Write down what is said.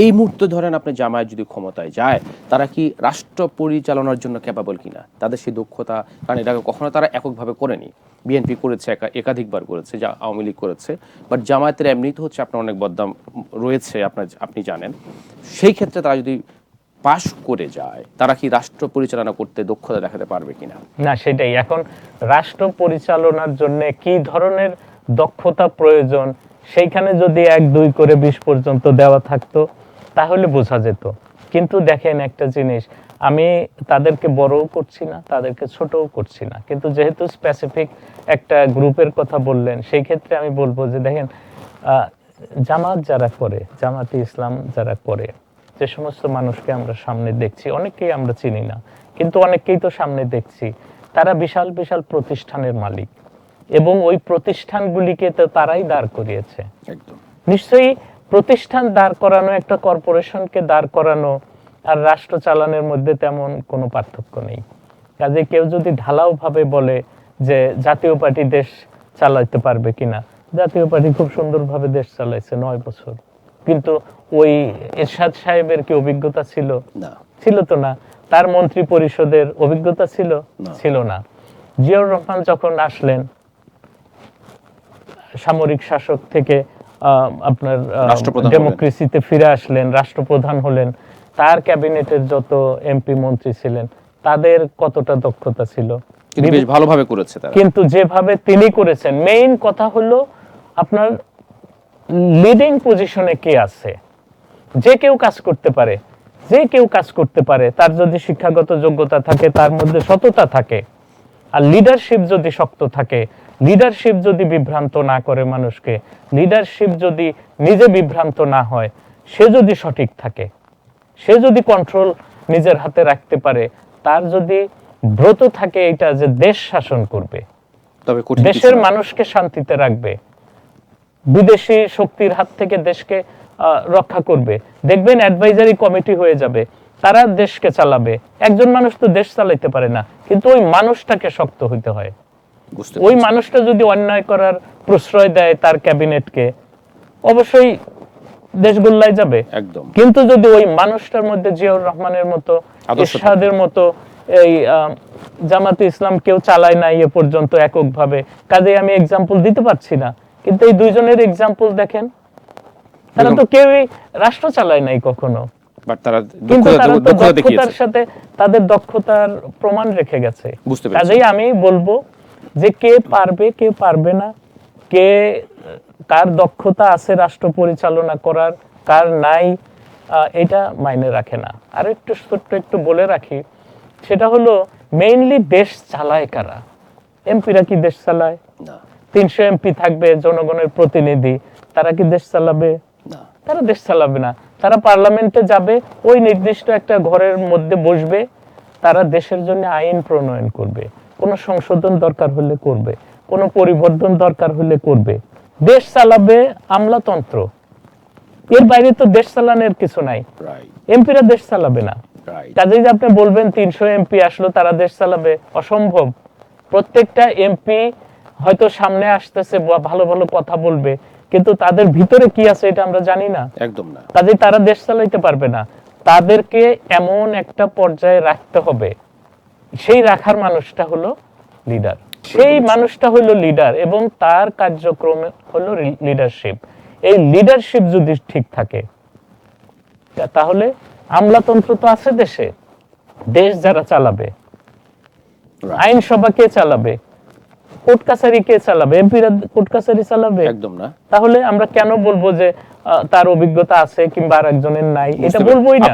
এই মুহূর্তে ধরেন আপনি জামায়াত যদি ক্ষমতায় যায়, তারা কি রাষ্ট্র পরিচালনার জন্য ক্যাপাবল কিনা? তাদের সেই দক্ষতা, কারণ এটাকে কখনো তারা এককভাবে করেনি। বিএনপি করেছে, একা- একাধিকবার করেছে, যা আওয়ামী লীগ করেছে। বাট জামায়াতের এমনিতে হচ্ছে আপনার অনেক বদনাম রয়েছে, আপনার, আপনি জানেন। সেই ক্ষেত্রে তারা যদি পাশ করে যায়, তারা কি রাষ্ট্র পরিচালনা করতে দক্ষতা দেখাতে পারবে কিনা? না, সেটাই। এখন রাষ্ট্র পরিচালনার জন্য কি ধরনের দক্ষতা প্রয়োজন? সেইখানে যদি এক, দুই করে বিশ পর্যন্ত দেওয়া থাকতো তাহলে বোঝা যেত। কিন্তু দেখেন একটা জিনিস আমি তাদেরকে বড়ও করছি না তাদেরকে ছোটও করছি না। কিন্তু যেহেতু স্পেসিফিক একটা গ্রুপের কথা বললেন সেই ক্ষেত্রে আমি বলব যে দেখেন জামাত যারা করে জামাতে ইসলাম যারা করে যে সমস্ত মানুষকে আমরা সামনে দেখছি অনেককেই আমরা চিনি না কিন্তু অনেককেই তো সামনে দেখছি তারা বিশাল বিশাল প্রতিষ্ঠানের মালিক। এবং ওই প্রতিষ্ঠানগুলিকে তো তারাই দাঁড় করিয়েছে। নিশ্চয়ই প্রতিষ্ঠান দাঁড় করানো একটা কর্পোরেশনকে দাঁড় করানো আর রাষ্ট্র চালানোর মধ্যে তেমন কোনো পার্থক্য নেই। কাজে কেউ যদি ঢালাও ভাবে বলে যে জাতীয় পার্টি দেশ চালাইতে পারবে কিনা জাতীয় পার্টি খুব সুন্দরভাবে দেশ চালাইছে নয় বছর। কিন্তু ওই এরশাদ সাহেবের কি অভিজ্ঞতা ছিল? ছিল তো না। তার মন্ত্রী পরিষদের অভিজ্ঞতা ছিল? ছিল না। জিয়াউর রহমান যখন আসলেন সামরিক শাসক থেকে আপনার ডেমোক্রেসিতে ফিরে আসলেন রাষ্ট্রপ্রধান হলেন তার ক্যাবিনেটের যত এমপি মন্ত্রী ছিলেন তাদের কতটা দক্ষতা ছিল? বেশ ভালোভাবে করেছে তারা। কিন্তু যেভাবে তিনি করেছেন মেইন কথা হলো আপনার লিডিং পজিশনে কে আছে? যে কেউ কাজ করতে পারে যে কেউ কাজ করতে পারে তার যদি শিক্ষাগত যোগ্যতা থাকে তার মধ্যে সততা থাকে আর লিডারশিপ যদি শক্ত থাকে লিডারশিপ যদি বিভ্রান্ত না করে মানুষকে লিডারশিপ যদি নিজে বিভ্রান্ত না হয় সে যদি সঠিক থাকে সে যদি কন্ট্রোল নিজের হাতে রাখতে পারে তার যদি ব্রত থাকে এটা যে দেশ শাসন করবে তবে দেশের মানুষকে শান্তিতে রাখবে বিদেশি শক্তির হাত থেকে দেশকে রক্ষা করবে দেখবেন অ্যাডভাইজারি কমিটি হয়ে যাবে তারা দেশকে চালাবে একজন মানুষ তো দেশ চালাইতে পারে না কিন্তু ওই মানুষটাকে শক্ত হইতে হয়। ওই মানুষটা যদি অন্যায় করার প্রশ্রয় দেয় তার ক্যাবিনেটকে অবশ্যই দেশ গোল্লায় যাবে। একদম। কিন্তু যদি ওই মানুষটার মধ্যে জিয়াউর রহমানের মতো ইরশাদের মতো এই জামাতে ইসলাম কেউ চালায় নাই এ পর্যন্ত এককভাবে কাজে আমি এক্সাম্পল দিতে পারছি না। কিন্তু এই দুইজনের এক্সাম্পল দেখেন তারা তো কেউই রাষ্ট্র চালায় নাই কখনো। তারা কিন্তু তারা তো দক্ষতার সাথে তাদের দক্ষতার প্রমাণ রেখে গেছে। কাজেই আমি বলব যে কে পারবে কে পারবে না কে কার দক্ষতা আছে রাষ্ট্র পরিচালনা করার কার নাই এটা মাইনে রাখে না। আর একটু ছোট্ট একটু বলে রাখি সেটা হলো মেইনলি দেশ চালায় কারা? এমপিরা কি দেশ চালায়? তিনশো এমপি থাকবে জনগণের প্রতিনিধি তারা কি দেশ চালাবে? তারা দেশ চালাবে না। তারা পার্লামেন্টে যাবে ওই নির্দিষ্ট একটা ঘরের মধ্যে বসবে তারা দেশের জন্য আইন প্রণয়ন করবে। কোনো সংশোধন দরকার হলে করবে কোনো পরিবর্তন দরকার হলে করবে। দেশ চালাবে আমলাতন্ত্র। এর বাইরে তো দেশ চালানোর কিছু নাই। এমপিরা দেশ চালাবে না। কাজেই আপনি বলবেন তিনশো এমপি আসলো তারা দেশ চালাবে অসম্ভব। প্রত্যেকটা এমপি হয়তো সামনে আসতেছে ভালো ভালো কথা বলবে কিন্তু তাদের ভিতরে কি আছে এটা আমরা জানি না। একদম না। কাজেই তারা দেশ চালাইতে পারবে না। তাদেরকে এমন একটা পর্যায়ে রাখতে হবে সেই রাখার মানুষটা হলো লিডার সেই মানুষটা হলো লিডার এবং তার কার্যক্রম হলো লিডারশিপ এই লিডারশিপ যদি ঠিক থাকে তাহলে আমলাতন্ত্র তো আছে দেশে। দেশ যারা চালাবে. আইনসভা কে চালাবে কোর্ট কাছারি কে চালাবে এমপিরা কোর্ট কাছারি চালাবে? একদম না। তাহলে আমরা কেন বলব যে তার অভিজ্ঞতা আছে কিংবা আর একজনের নাই এটা বলবোই না।